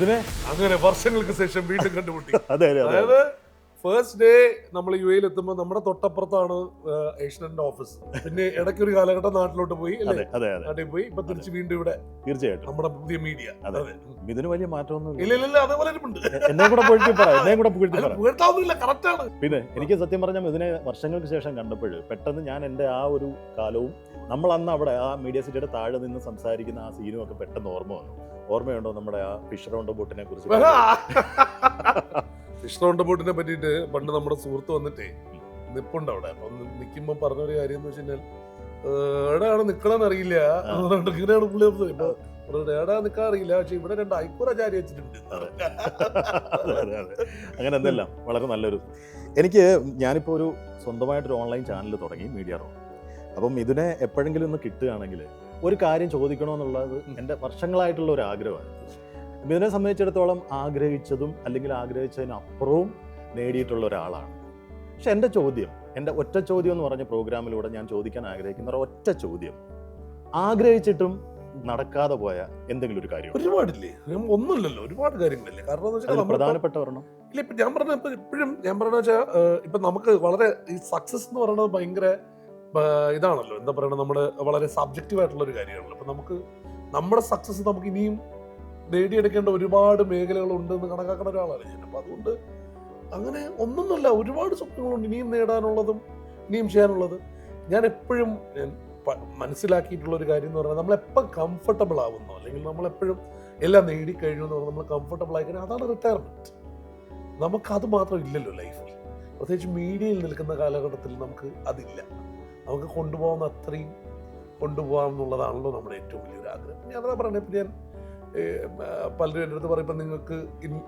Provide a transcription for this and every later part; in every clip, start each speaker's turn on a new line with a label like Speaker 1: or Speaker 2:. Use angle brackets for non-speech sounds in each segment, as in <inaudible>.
Speaker 1: ഇതിനെ
Speaker 2: അങ്ങനെ വർഷങ്ങൾക്ക് ശേഷം വീണ്ടും കണ്ടുമുട്ടി. <laughs>
Speaker 1: അതെ അതെ അതെ.
Speaker 2: അതായത് ഫസ്റ്റ് ഡേ നമ്മൾ യു എയിൽ എത്തുമ്പോൾ നമ്മുടെ തൊട്ടപ്പുറത്താണ് ഏഷ്യന്റെ ഓഫീസ് പിന്നെ ഇടയ്ക്ക് ഒരു കാലഘട്ടം നാട്ടിലോട്ട് പോയി
Speaker 1: അതെ അതെ
Speaker 2: നാട്ടിൽ പോയി ഇപ്പൊ തിരിച്ച് വീണ്ടും ഇവിടെ
Speaker 1: തീർച്ചയായിട്ടും.
Speaker 2: നമ്മുടെ പുതിയ മീഡിയ
Speaker 1: അതെ. ഇതിന് വലിയ മാറ്റമൊന്നും
Speaker 2: ഇല്ല. ഇല്ല അതേപോലെ ഉണ്ട്
Speaker 1: എന്നെ കൂടെ പറ എന്നെ കൂടെ പൊഴുത്തി
Speaker 2: അല്ല പുകഴ്ത്താവുന്നില്ല കറക്റ്റ് ആണ്.
Speaker 1: പിന്നെ എനിക്ക് സത്യം പറഞ്ഞാൽ ഇതിനെ വർഷങ്ങൾക്ക് ശേഷം കണ്ടപ്പോൾ പെട്ടെന്ന് ഞാൻ എന്റെ ആ ഒരു കാലവും നമ്മൾ അന്ന് അവിടെ ആ മീഡിയ സിറ്റിയുടെ താഴെ നിന്ന് സംസാരിക്കുന്ന ആ സീനും ഒക്കെ പെട്ടെന്ന് ഓർമ്മ വന്നു. ഓർമ്മയുണ്ടോ നമ്മുടെ ആ ഫിഷ് റൗണ്ട് ബോട്ടിനെ കുറിച്ച്?
Speaker 2: കൃഷ്ണ ബോട്ടിനെ പറ്റിയിട്ട് പണ്ട് നമ്മുടെ സുഹൃത്ത് വന്നിട്ടേ നിപ്പുണ്ട് അവിടെ. അപ്പൊ നിൽക്കുമ്പോൾ പറഞ്ഞൊരു കാര്യം എന്ന് വെച്ച് കഴിഞ്ഞാൽ എവിടെയാണ് നിക്കണെന്ന് അറിയില്ല. ഇങ്ങനെയാണ് പുള്ളി. ഇപ്പൊ എവിടെയാ നിക്കാൻ അറിയില്ല. പക്ഷെ ഇവിടെ രണ്ട് ഐക്കൂറ ചാരി വെച്ചിട്ടുണ്ട്.
Speaker 1: അങ്ങനെ എന്തെല്ലാം? വളരെ നല്ലൊരു എനിക്ക് ഞാനിപ്പോൾ ഒരു സ്വന്തമായിട്ടൊരു ഓൺലൈൻ ചാനൽ തുടങ്ങി മീഡിയ റോ അപ്പം ഇതിനെ എപ്പോഴെങ്കിലും ഒന്ന് കിട്ടുകയാണെങ്കിൽ ഒരു കാര്യം ചോദിക്കണമെന്നുള്ളത് എന്റെ വർഷങ്ങളായിട്ടുള്ള ഒരു ആഗ്രഹമാണ്. ഇതിനെ സംബന്ധിച്ചിടത്തോളം ആഗ്രഹിച്ചതും അല്ലെങ്കിൽ ആഗ്രഹിച്ചതിനപ്പുറവും നേടിയിട്ടുള്ള ഒരാളാണ്. പക്ഷെ എന്റെ ചോദ്യം എന്റെ ഒറ്റ ചോദ്യം എന്ന് പറഞ്ഞ പ്രോഗ്രാമിലൂടെ ഞാൻ ചോദിക്കാൻ ആഗ്രഹിക്കുന്ന ഒറ്റ ചോദ്യം ആഗ്രഹിച്ചിട്ടും നടക്കാതെ പോയ എന്തെങ്കിലും ഒരു കാര്യം
Speaker 2: ഒരുപാടില്ലേ? ഒന്നുമില്ലല്ലോ. ഒരുപാട് കാര്യങ്ങളില്ലേ. കാരണം
Speaker 1: പ്രധാനപ്പെട്ട ഒരെണ്ണം.
Speaker 2: ഇല്ല ഇപ്പൊ ഞാൻ പറഞ്ഞ ഇപ്പൊ ഇപ്പോഴും ഞാൻ പറഞ്ഞ വെച്ചാൽ ഇപ്പൊ നമുക്ക് വളരെ ഈ സക്സസ് എന്ന് പറയുന്നത് ഭയങ്കര ഇതാണല്ലോ. എന്താ പറയുക നമ്മുടെ വളരെ സബ്ജക്റ്റീവ് ആയിട്ടുള്ള ഒരു കാര്യമാണല്ലോ. അപ്പൊ നമുക്ക് നമ്മുടെ സക്സസ് നമുക്ക് ഇനിയും നേടിയെടുക്കേണ്ട ഒരുപാട് മേഖലകൾ ഉണ്ടെന്ന് കണക്കാക്കുന്ന ഒരാളാണ് ഞാൻ. അപ്പൊ അതുകൊണ്ട് അങ്ങനെ ഒന്നൊന്നുമല്ല ഒരുപാട് സ്വപ്നങ്ങളുണ്ട് ഇനിയും നേടാനുള്ളതും ഇനിയും ചെയ്യാനുള്ളത്. ഞാൻ എപ്പോഴും ഞാൻ മനസ്സിലാക്കിയിട്ടുള്ള ഒരു കാര്യം എന്ന് പറഞ്ഞാൽ നമ്മളെപ്പം കംഫർട്ടബിൾ ആവുന്നോ അല്ലെങ്കിൽ നമ്മളെപ്പോഴും എല്ലാം നേടിക്കഴിഞ്ഞു എന്ന് പറഞ്ഞാൽ നമ്മൾ കംഫർട്ടബിൾ ആയി കഴിഞ്ഞാൽ അതാണ് റിട്ടയർമെന്റ് നമുക്കത് മാത്രം ഇല്ലല്ലോ ലൈഫിൽ പ്രത്യേകിച്ച് മീഡിയയിൽ നിൽക്കുന്ന കാലഘട്ടത്തിൽ നമുക്ക് അതില്ല. നമുക്ക് കൊണ്ടുപോകുന്ന അത്രയും കൊണ്ടുപോകാം എന്നുള്ളതാണല്ലോ നമ്മുടെ ഏറ്റവും വലിയൊരു ആഗ്രഹം. ഞാൻ അതാ പറഞ്ഞത് ഇപ്പം ഞാൻ പലരും എന്റെ അടുത്ത് പറയുമ്പോൾ നിങ്ങൾക്ക്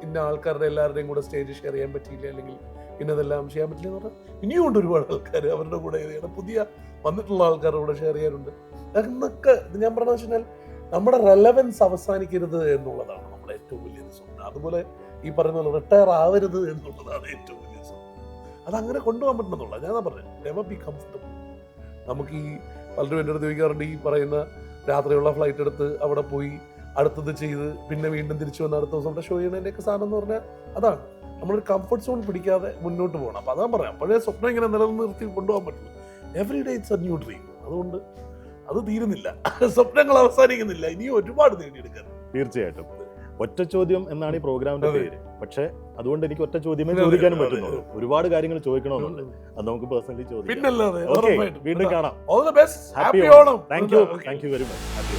Speaker 2: ഇന്ന- ആൾക്കാരുടെ എല്ലാവരുടെയും കൂടെ സ്റ്റേജ് ഷെയർ ചെയ്യാൻ പറ്റിയില്ല? അല്ലെങ്കിൽ ഇന്നതെല്ലാം ചെയ്യാൻ പറ്റില്ല എന്ന് പറഞ്ഞാൽ ഇനിയും ഉണ്ട് ഒരുപാട് ആൾക്കാർ അവരുടെ കൂടെ ചെയ്യണം. പുതിയ വന്നിട്ടുള്ള ആൾക്കാരുടെ കൂടെ ഷെയർ ചെയ്യാനുണ്ട് എന്നൊക്കെ ഞാൻ പറഞ്ഞതെന്ന് വെച്ചാൽ നമ്മുടെ റെലവൻസ് അവസാനിക്കരുത് എന്നുള്ളതാണ് നമ്മുടെ ഏറ്റവും വലിയ സ്വപ്നം. അതുപോലെ ഈ പറയുന്ന പോലെ റിട്ടയർ ആവരുത് എന്നുള്ളതാണ് ഏറ്റവും വലിയ സ്വപ്നം. അതങ്ങനെ കൊണ്ടുപോകാൻ പറ്റുന്നുള്ള ഞാൻ പറഞ്ഞത് നെവർ ബി കംഫർട്ടബിൾ നമുക്ക് ഈ പലരും എന്റെ അടുത്ത് ചോദിക്കാറുണ്ട് ഈ പറയുന്ന രാത്രിയുള്ള ഫ്ലൈറ്റ് എടുത്ത് അവിടെ പോയി അടുത്തത് ചെയ്ത് പിന്നെ വീണ്ടും തിരിച്ചു വന്ന് അടുത്ത ദിവസം അവിടെ ഷോ ചെയ്യണതിന്റെയൊക്കെ സാധനം എന്ന് പറഞ്ഞാൽ അതാണ്. നമ്മളൊരു കംഫർട്ട് സോൺ പിടിക്കാതെ മുന്നോട്ട് പോകണം. അപ്പോൾ അതാ പറയാം. പഴയ സ്വപ്നം ഇങ്ങനെ നിലനിർത്തി കൊണ്ടുപോകാൻ പറ്റുള്ളൂ every day it's a new dream അതുകൊണ്ട് അത് തീരുന്നില്ല. <laughs> സ്വപ്നങ്ങൾ അവസാനിക്കുന്നില്ല. ഇനിയും ഒരുപാട് നേടിയെടുക്കാൻ.
Speaker 1: തീർച്ചയായിട്ടും. ഒറ്റ ചോദ്യം എന്നാണ് ഈ പ്രോഗ്രാമിന്റെ പേര്. പക്ഷെ അതുകൊണ്ട് എനിക്ക് ഒറ്റ ചോദ്യമേ ചോദിക്കാനും പറ്റുന്നുള്ളൂ. ഒരുപാട് കാര്യങ്ങൾ ചോദിക്കണമെന്നുണ്ട്. അത് നമുക്ക് പേഴ്സണലി ചോദിക്കാം. വീണ്ടും കാണാം. Happy
Speaker 2: Onam
Speaker 1: thank you thank you very much happy